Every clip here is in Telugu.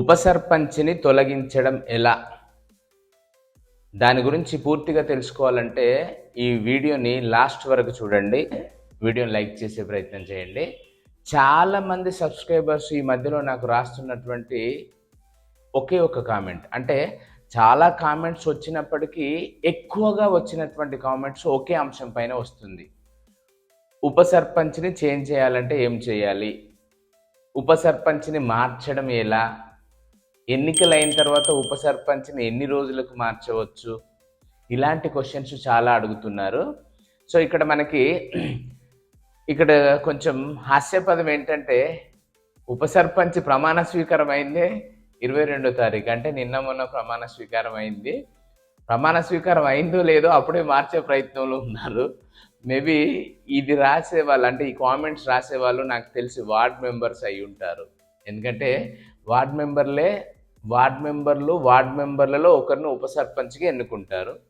ఉపసర్పంచ్ని తొలగించడం ఎలా? దాని గురించి పూర్తిగా తెలుసుకోవాలంటే ఈ వీడియోని లాస్ట్ వరకు చూడండి. వీడియోని లైక్ చేసే ప్రయత్నం చేయండి. చాలామంది సబ్స్క్రైబర్స్ ఈ మధ్యలో నాకు రాస్తున్నటువంటి ఒకే ఒక కామెంట్. అంటే చాలా కామెంట్స్ వచ్చినప్పటికీ ఎక్కువగా వచ్చినటువంటి కామెంట్స్ ఒకే అంశం పైన వస్తుంది. ఉప సర్పంచ్ని చేంజ్ చేయాలంటే ఏం చేయాలి? ఉప సర్పంచ్ని మార్చడం ఎలా? ఎన్నికలు అయిన తర్వాత ఉప సర్పంచ్ని ఎన్ని రోజులకు మార్చవచ్చు? ఇలాంటి క్వశ్చన్స్ చాలా అడుగుతున్నారు. సో ఇక్కడ మనకి ఇక్కడ కొంచెం హాస్యపదం ఏంటంటే ఉప సర్పంచ్ ప్రమాణ స్వీకారం అయిందే ఇరవై రెండో తారీఖు. అంటే నిన్న మొన్న ప్రమాణ స్వీకారం అయింది ప్రమాణ స్వీకారం అయిందో లేదో అప్పుడే మార్చే ప్రయత్నంలో ఉన్నారు. మేబీ ఇది రాసే వాళ్ళు అంటే ఈ కామెంట్స్ రాసే వాళ్ళు నాకు తెలిసి వార్డ్ మెంబర్స్ అయి ఉంటారు. ఎందుకంటే వార్డ్ మెంబర్లే వార్డ్ మెంబర్లు వార్డ్ మెంబర్లలో ఒకరిని ఉప సర్పంచ్గా ఎన్నుకుంటారు.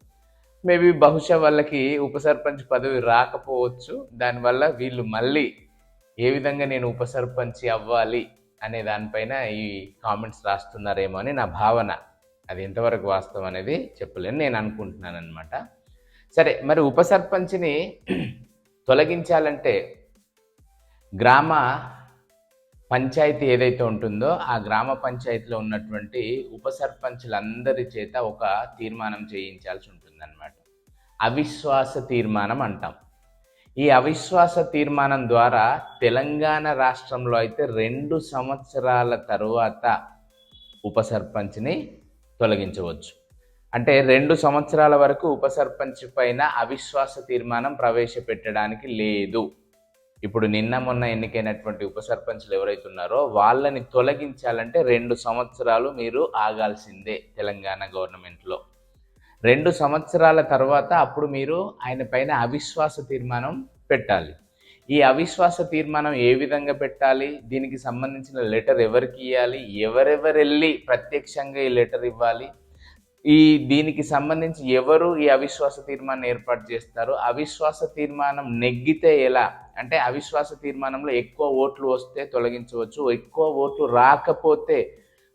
మేబీ బహుశా వాళ్ళకి ఉప సర్పంచ్ పదవి రాకపోవచ్చు. దానివల్ల వీళ్ళు మళ్ళీ ఏ విధంగా నేను ఉప సర్పంచ్ అవ్వాలి అనే దానిపైన ఈ కామెంట్స్ రాస్తున్నారేమో అని నా భావన. అది ఎంతవరకు వాస్తవం అనేది చెప్పలేను. నేను అనుకుంటున్నాను అనమాట సరే మరి ఉప సర్పంచ్ని తొలగించాలంటే గ్రామ పంచాయతీ ఏదైతే ఉంటుందో ఆ గ్రామ పంచాయతీలో ఉన్నటువంటి ఉప సర్పంచులందరి చేత ఒక తీర్మానం చేయించాల్సి ఉంటుందన్నమాట. అవిశ్వాస తీర్మానం అంటాం. ఈ అవిశ్వాస తీర్మానం ద్వారా తెలంగాణ రాష్ట్రంలో అయితే రెండు సంవత్సరాల తరువాత ఉప సర్పంచ్ని తొలగించవచ్చు. అంటే రెండు సంవత్సరాల వరకు ఉప సర్పంచ్ పైన అవిశ్వాస తీర్మానం ప్రవేశపెట్టడానికి లేదు. ఇప్పుడు నిన్న మొన్న ఎన్నికైనటువంటి ఉప సర్పంచ్లు ఎవరైతే ఉన్నారో వాళ్ళని తొలగించాలంటే రెండు సంవత్సరాలు మీరు ఆగాల్సిందే తెలంగాణ గవర్నమెంట్లో. రెండు సంవత్సరాల తర్వాత అప్పుడు మీరు ఆయన పైన అవిశ్వాస తీర్మానం పెట్టాలి. ఈ అవిశ్వాస తీర్మానం ఏ విధంగా పెట్టాలి? దీనికి సంబంధించిన లెటర్ ఎవరికి ఇవ్వాలి ఎవరెవరు వెళ్ళి ప్రత్యక్షంగా ఈ లెటర్ ఇవ్వాలి? ఈ దీనికి సంబంధించి ఎవరు ఈ అవిశ్వాస తీర్మానం ఏర్పాటు చేస్తారు అవిశ్వాస తీర్మానం నెగ్గితే ఎలా? అంటే అవిశ్వాస తీర్మానంలో ఎక్కువ ఓట్లు వస్తే తొలగించవచ్చు ఎక్కువ ఓట్లు రాకపోతే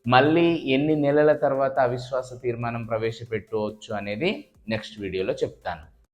మళ్ళీ ఎన్ని నెలల తర్వాత అవిశ్వాస తీర్మానం ప్రవేశపెట్టవచ్చు అనేది నెక్స్ట్ వీడియోలో చెప్తాను.